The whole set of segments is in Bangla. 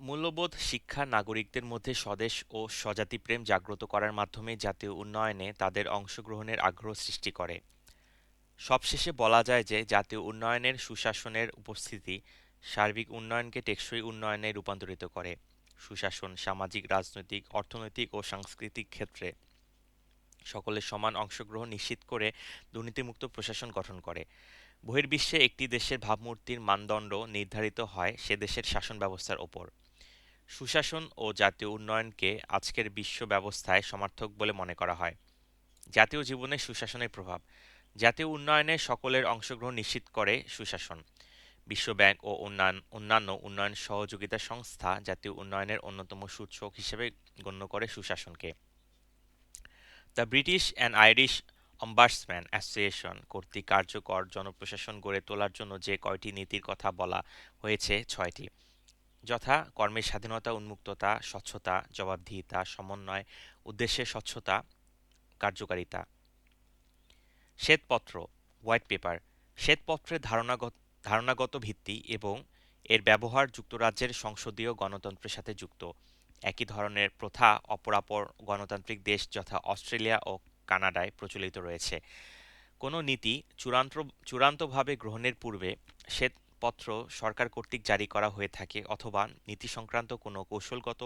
মূল্যবোধ শিক্ষা নাগরিকদের মধ্যে স্বদেশ ও স্বজাতিপ্রেম জাগ্রত করার মাধ্যমে জাতীয় উন্নয়নে তাদের অংশগ্রহণের আগ্রহ সৃষ্টি করে। সবশেষে বলা যায় যে, জাতীয় উন্নয়নের সুশাসনের উপস্থিতি সার্বিক উন্নয়নকে টেকসই উন্নয়নে রূপান্তরিত করে। সুশাসন সামাজিক, রাজনৈতিক, অর্থনৈতিক ও সাংস্কৃতিক ক্ষেত্রে সকলের সমান অংশগ্রহণ নিশ্চিত করে দুর্নীতিমুক্ত প্রশাসন গঠন করে। বহির্বিশ্বে একটি দেশের ভাবমূর্তির মানদণ্ড নির্ধারিত হয় সে দেশের শাসন ব্যবস্থার ওপর। সুশাসন ও জাতীয় উন্নয়নকে আজকের বিশ্ব ব্যবস্থায় সমার্থক বলে মনে করা হয়। জাতীয় জীবনে সুশাসনের প্রভাব। জাতীয় উন্নয়নে সকলের অংশগ্রহণ নিশ্চিত করে সুশাসন। বিশ্বব্যাংক ও উন্নয়ন, অন্যান্য উন্নয়ন সহযোগিতা সংস্থা জাতীয় উন্নয়নের অন্যতম সূচক হিসেবে গণ্য করে সুশাসনকে। The British and Irish ombudsman association কর্তৃক কার্যকর জনপ্রশাসন গড়ে তোলার জন্য যে কয়টি নীতির কথা বলা হয়েছে, ছয়টি। যথা কর্মের স্বাধীনতা, উন্মুক্ততা, স্বচ্ছতা, জবাবদিহিতা, সমন্বয়, উদ্দেশ্যে স্বচ্ছতা, কার্যকারিতা। শ্বেতপত্র, হোয়াইট পেপার। শ্বেতপত্রের ধারণাগত ধারণাগত ভিত্তি এবং এর ব্যবহার যুক্তরাজ্যের সংসদীয় গণতন্ত্রের সাথে যুক্ত। একই ধরনের প্রথা অপরাপর গণতান্ত্রিক দেশ যথা অস্ট্রেলিয়া ও কানাডায় প্রচলিত রয়েছে। কোনো নীতি চূড়ান্ত, চূড়ান্তভাবে গ্রহণের পূর্বে শ্বেতপত্র সরকার কর্তৃক জারি করা হয়ে থাকে অথবা নীতি সংক্রান্ত কোনো কৌশলগত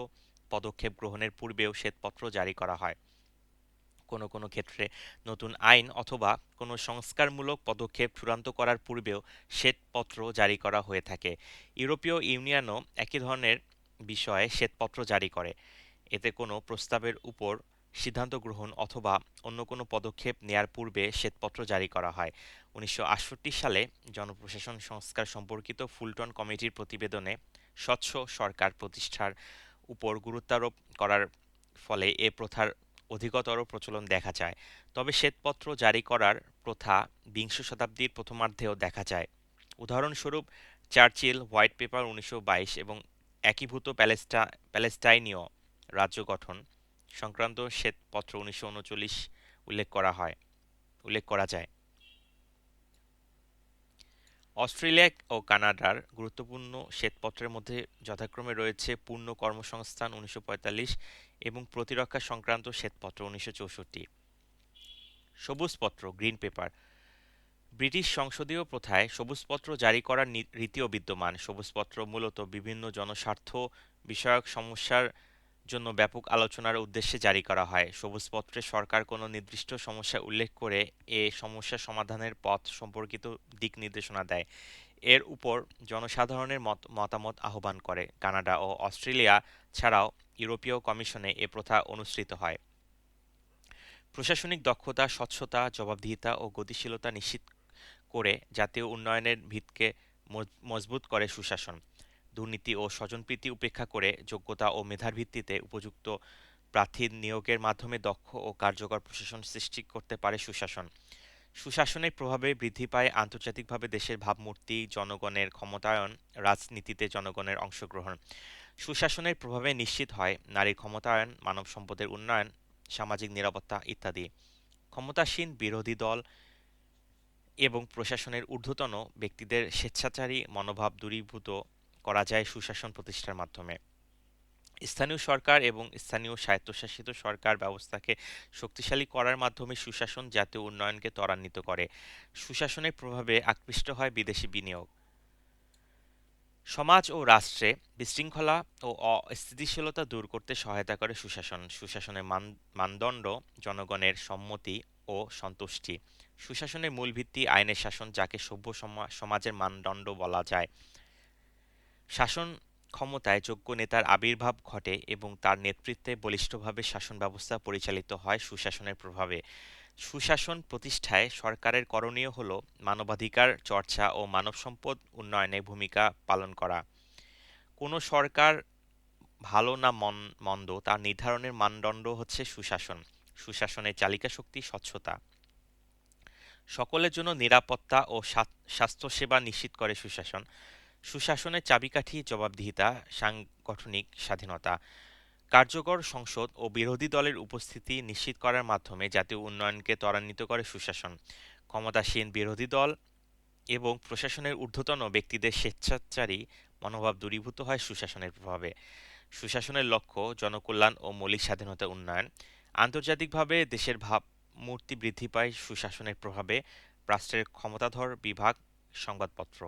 পদক্ষেপ গ্রহণের পূর্বেও শ্বেতপত্র জারি করা হয়। কোনো কোনো ক্ষেত্রে নতুন আইন অথবা কোনো সংস্কারমূলক পদক্ষেপ চূড়ান্ত করার পূর্বেও শ্বেতপত্র জারি করা হয়ে থাকে। ইউরোপীয় ইউনিয়নও একই ধরনের বিষয়ে শ্বেতপত্র জারি করে। এতে কোনো প্রস্তাবের উপর সিদ্ধান্ত গ্রহণ অথবা অন্য কোনো পদক্ষেপ নেয়ার পূর্বে শ্বেতপত্র জারি করা হয়। উনিশশো আটষট্টি সালে জনপ্রশাসন সংস্কার সম্পর্কিত ফুলটন কমিটির প্রতিবেদনে স্বচ্ছ সরকার প্রতিষ্ঠার উপর গুরুত্বারোপ করার ফলে এ প্রথার অধিকতর প্রচলন দেখা যায়। তবে শ্বেতপত্র জারি করার প্রথা বিংশ শতাব্দীর প্রথমার্ধেও দেখা যায়। উদাহরণস্বরূপ, চার্চিল হোয়াইট পেপার উনিশশো বাইশ এবং একীভূত প্যালেস্টা, প্যালেস্টাইনীয় রাজ্য গঠন সংক্রান্ত শ্বেতপত্র উনিশশো উনচল্লিশ উল্লেখ করা হয়, উল্লেখ করা যায়। অস্ট্রেলিয়া ও কানাডার গুরুত্বপূর্ণ শ্বেতপত্রের মধ্যে যথাক্রমে রয়েছে পূর্ণ কর্মসংস্থান উনিশশো পঁয়তাল্লিশ এবং প্রতিরক্ষা সংক্রান্ত শ্বেতপত্র উনিশশো চৌষট্টি। Sabujpatra green paper. ব্রিটিশ সংসদীয় প্রথায় সবুজপত্র জারি করার রীতিও বিদ্যমান। সবুজপত্র মূলত বিভিন্ন জনস্বার্থ বিষয়ক সমস্যার জন্য ব্যাপক আলোচনার উদ্দেশ্যে জারি করা হয়। সবুজপত্রে সরকার কোনো নির্দিষ্ট সমস্যা উল্লেখ করে এ সমস্যা সমাধানের পথ সম্পর্কিত দিক নির্দেশনা দেয়। এর উপর জনসাধারণের মত, মতামত আহ্বান করে। কানাডা ও অস্ট্রেলিয়া ছাড়াও ইউরোপীয় কমিশনে এ প্রথা অনুসৃত হয়। প্রশাসনিক দক্ষতা, স্বচ্ছতা, জবাবদিহিতা ও গতিশীলতা নিশ্চিত করে জাতীয় উন্নয়নের ভিতকে মজবুত করে সুশাসন। দুর্নীতি ও স্বজনপ্রীতি উপেক্ষা করে যোগ্যতা ও মেধার ভিত্তিতে উপযুক্ত প্রার্থীর নিয়োগের মাধ্যমে দক্ষ ও কার্যকর প্রশাসন সৃষ্টি করতে পারে সুশাসন। সুশাসনের প্রভাবে বৃদ্ধি পায় আন্তর্জাতিকভাবে দেশের ভাবমূর্তি, জনগণের ক্ষমতায়ন, রাজনীতিতে জনগণের অংশগ্রহণ। সুশাসনের প্রভাবে নিশ্চিত হয় নারীর ক্ষমতায়ন, মানব সম্পদের উন্নয়ন, সামাজিক নিরাপত্তা ইত্যাদি। ক্ষমতাসীন বিরোধী দল এবং প্রশাসনের ঊর্ধ্বতন ব্যক্তিদের স্বেচ্ছাচারী, মনোভাব দূরীভূত করা যায় সুশাসন প্রতিষ্ঠার মাধ্যমে। স্থানীয় সরকার এবং স্থানীয় স্বায়ত্তশাসিত সরকার ব্যবস্থাকে শক্তিশালী করার মাধ্যমে সুশাসন জাতীয় উন্নয়নকে ত্বরান্বিত করে। সুশাসনের প্রভাবে আকৃষ্ট হয় বিদেশি বিনিয়োগ। সমাজ ও রাষ্ট্রে বিশৃঙ্খলা ও অস্থিতিশীলতা দূর করতে সহায়তা করে সুশাসন। সুশাসনের মান, মানদণ্ড, জনগণের সম্মতি ও সন্তুষ্টি। সুশাসনের মূল ভিত্তি আইনের শাসন যাকে সভ্য সমাজের মানদণ্ড বলা যায়। শাসন ক্ষমতায় যোগ্য নেতার আবির্ভাব ঘটে এবং তার নেতৃত্বে বলিষ্ঠভাবে শাসন ব্যবস্থা পরিচালিত হয় সুশাসনের প্রভাবে। সুশাসন প্রতিষ্ঠায় সরকারের করণীয় হল মানবাধিকার চর্চা ও মানব সম্পদ উন্নয়নে ভূমিকা পালন করা। কোনো সরকার ভালো না মন্দ তার নির্ধারণের মানদণ্ড হচ্ছে সুশাসন। সুশাসনের চালিকা শক্তি স্বচ্ছতা। সকলের জন্য নিরাপত্তা ও স্বাস্থ্যসেবা নিশ্চিত করে সুশাসন। সুশাসনের চাবিকাঠি, জবাবদিহিতা, সাংগঠনিক স্বাধীনতা, কার্যকর সংসদ ও বিরোধী দলের উপস্থিতি নিশ্চিত করার মাধ্যমে জাতীয় উন্নয়নকে ত্বরান্বিত করে সুশাসন। ক্ষমতাসীন বিরোধী দল এবং প্রশাসনের ঊর্ধ্বতন ব্যক্তিদের স্বেচ্ছাচারী মনোভাব দূরীভূত হয় সুশাসনের প্রভাবে। সুশাসনের লক্ষ্য জনকল্যাণ ও মৌলিক স্বাধীনতা উন্নয়ন। আন্তর্জাতিকভাবে দেশের ভাবমূর্তি বৃদ্ধি পায় সুশাসনের প্রভাবে। রাষ্ট্রের ক্ষমতাধর বিভাগ সংবাদপত্র।